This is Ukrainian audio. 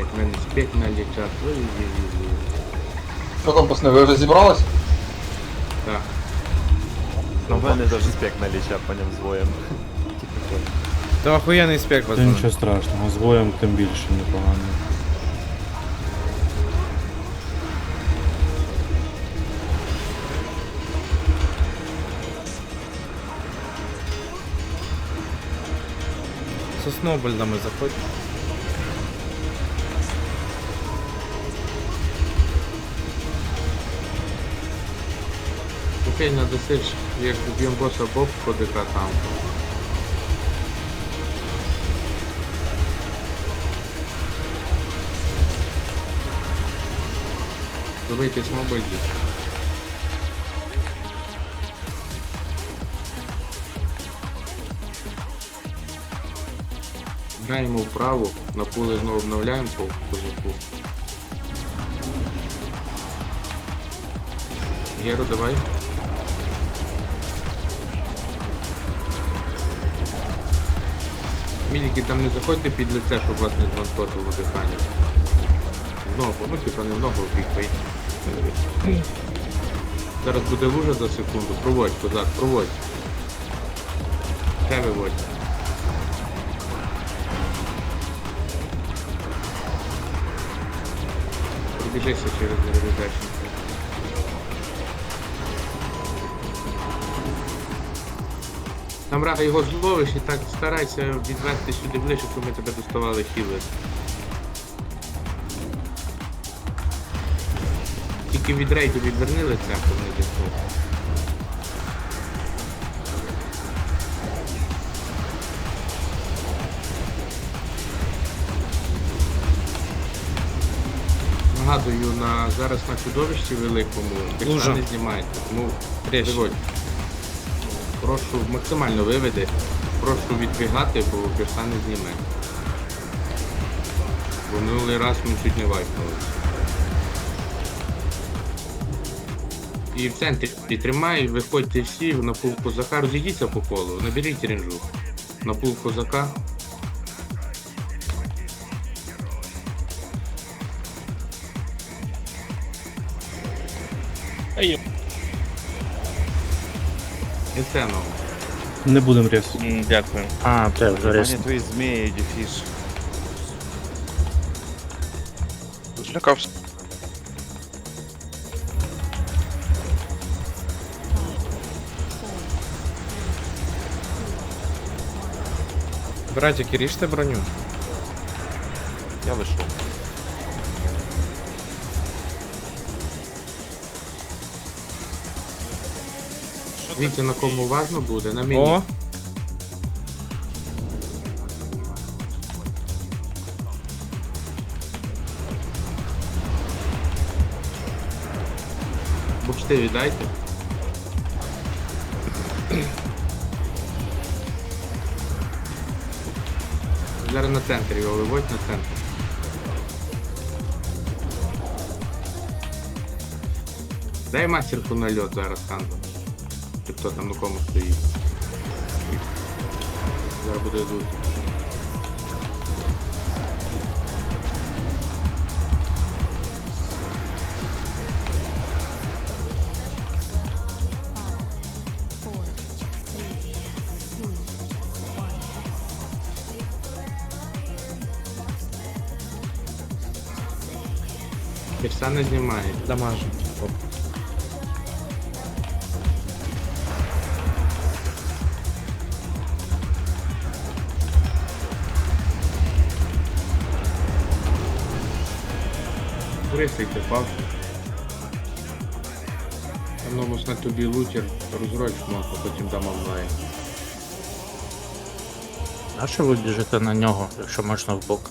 Блять, мене спять на літак. Ой-ой-ой. Що там, пацани, ви вже зібрались? Так. Ну, в мене даже спек наліча по ним звоєм. Та охуєнний спек, Та пацани. нічого страшного, з воєм тим більше непогано. Со сноубольдами заходь. Окей, надо сиш, як доб'ємо боса Боб по ДК там. Давайте смобойді. Граємо вправо, на поле знову обновляємо по козаку. Геру, давай. Міліки там не заходьте під лице, щоб вас не транспортило дихання. В ногу, ну типа не в ногу, бік. Зараз буде лужа за секунду. Проводь, козак, проводь. Ще виводь. Пробіжися через реалізацію. Там рага його зловиш і так старайся відвести сюди ближче, щоб ми тебе доставали хіли. Тільки від рейду відверни лице, щоб не дійшло. Нагадую, на, зараз на чудовищі великому Лужа. Не знімайте, тому Трещ. виводь. Прошу максимально виведи. Прошу відбігати, бо Берса не зніме. Бо минулий раз ми чуть не вайпнули. І в центрі тримай, виходьте всі на пул козака, розійдіться по колу, наберіть ренжу. На пул козака. І це ну. Не будемо рез. Дякую. А, бля, вже Вони рез. твої змії, дефіш. Злякався. Братики, ріжте броню. Я вийшов. Дивіться, на кому важно буде, на мені. О! Букшти віддайте. Зараз на центр його виводь на центр. Дай мастерку на льот зараз Ханзо. Чи хто там на кому стоїть. Зараз буде тут. Берса не знімає. Дамажу. Рисайте павшу. Там на тобі лутер розрочно, а потім дам онлайн. А що ви біжите на нього, якщо можна в бок?